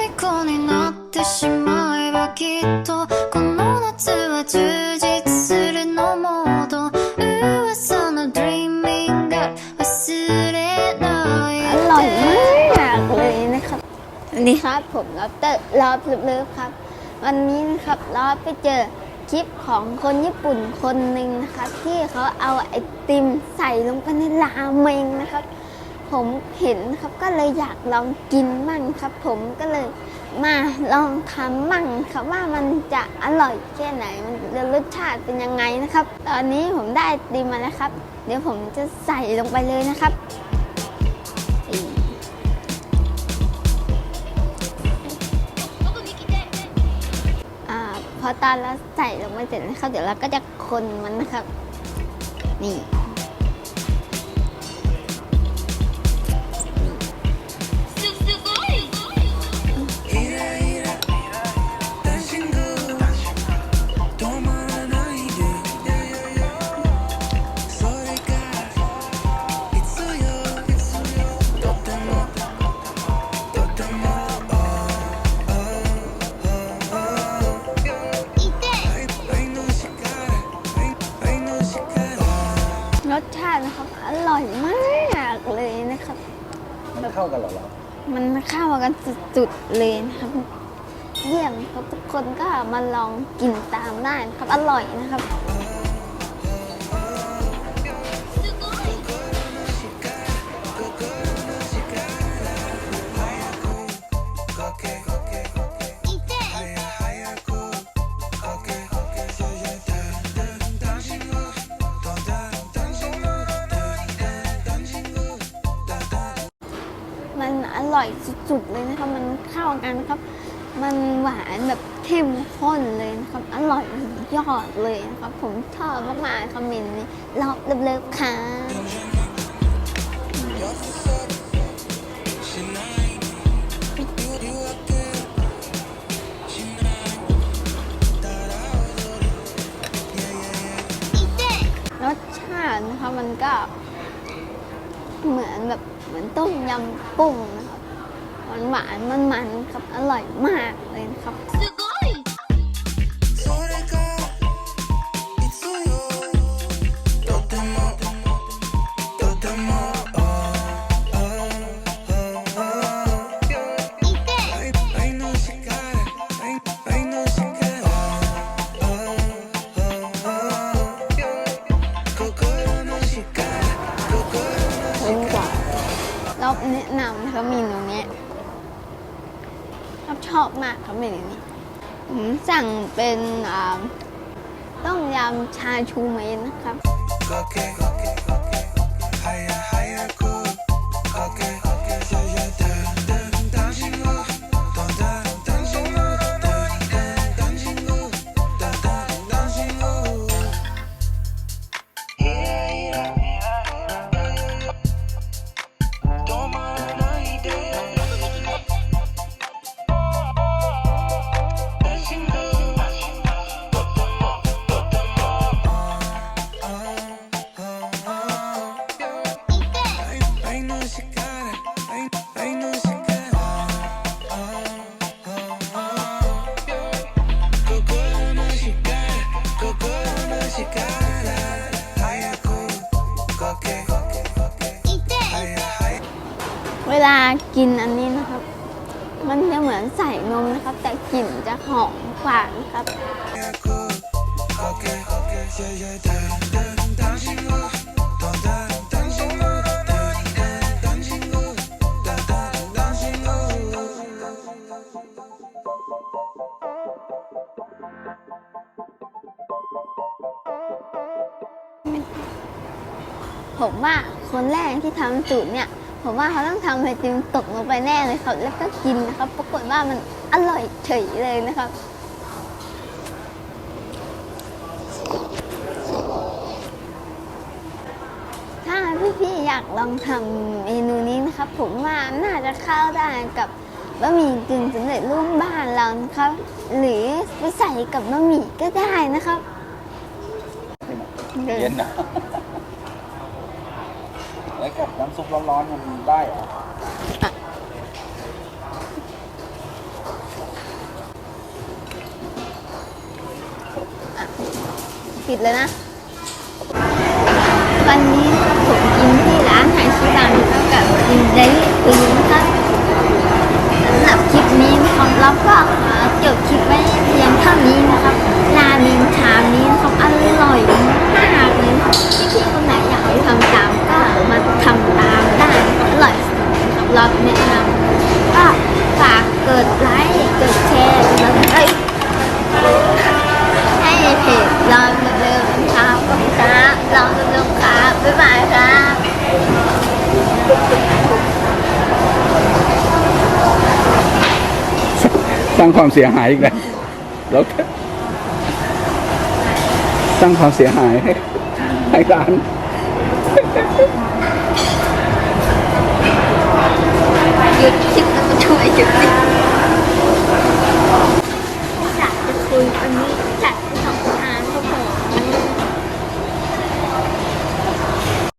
虜になってしまえばきっとこの夏は充実するのモー噂の Dreaming 忘れないอร่อยมากเลยนะครับสวัสดีครับผมรอบเตอร์ลอบเลิฟครับ วันนี้นะครับลอบไปเจอคลิปของคนญี่ปุ่นคนหนึ่งนะครับ ที่เขาเอาไอติมใส่ลงไปในราเมงนะครับ ผมเห็นครับก็เลยอยากลองกินมั่งครับ ผมก็เลยมาลองทำมั่งครับว่ามันจะอร่อยแค่ไหน มันจะรสชาติเป็นยังไงนะครับ ตอนนี้ผมได้ติมาแล้วครับ เดี๋ยวผมจะใส่ลงไปเลยนะครับอ่าพอตอนเราใส่ลงไปเสร็จนะครับ เดี๋ยวเราก็จะคนมันนะครับ นี่ อร่อยมากเลยนะครับ มันเข้ากันเหรอเรามันเข้ากันสุดๆเลยนะครับ เยี่ยมครับทุกคนก็มาลองกินตามได้นะครับ อร่อยนะครับ มันอร่อยสุดๆเลยนะครับ มันเข้ากันครับ มันหวานแบบเข้มข้นเลยนะครับ อร่อยยอดเลยนะครับ ผมชอบมากๆคอมเมนต์นี้รอบเลิฟๆค่ะรสชาตินะคะมันก็เหมือนแบบ เหมือนต้มยำกุ้งนะครับหวานหวานมันมันๆครับ อร่อยมากเลยนะครับ แนะนำนะครับเมนูนี้ชอบชอบมากครับเมนูนี้ผมสั่งเป็นต้มยำชาชูเมนนะครับ ลากินอันนี้นะครับ มันจะเหมือนใส่นมนะครับ แต่กลิ่นจะหอมกว่านะครับ ผมว่าคนแรกที่ทำสูตรเนี่ย ผมว่าเขาต้องทำไอติมตกลงไปแน่เลยครับ แล้วก็กินนะครับ ปรากฏว่ามันอร่อยเฉยเลยนะครับ ถ้าพี่ๆอยากลองทำเมนูนี้นะครับ ผมว่าน่าจะเข้าได้กับบะหมี่กึ่งสำเร็จรูปบ้านเรานะครับ หรือไปใส่กับบะหมี่ก็ได้นะครับเย็นนะ ไวกับน้ำซุปร้อนๆมันได้เหรอปิดเลยนะ วันนี้ผมกินที่ร้านไฮชิตังเท่ากับกิน สร้างความเสียหายอีกแล้วแล้วสร้างความเสียหายให้ร้าน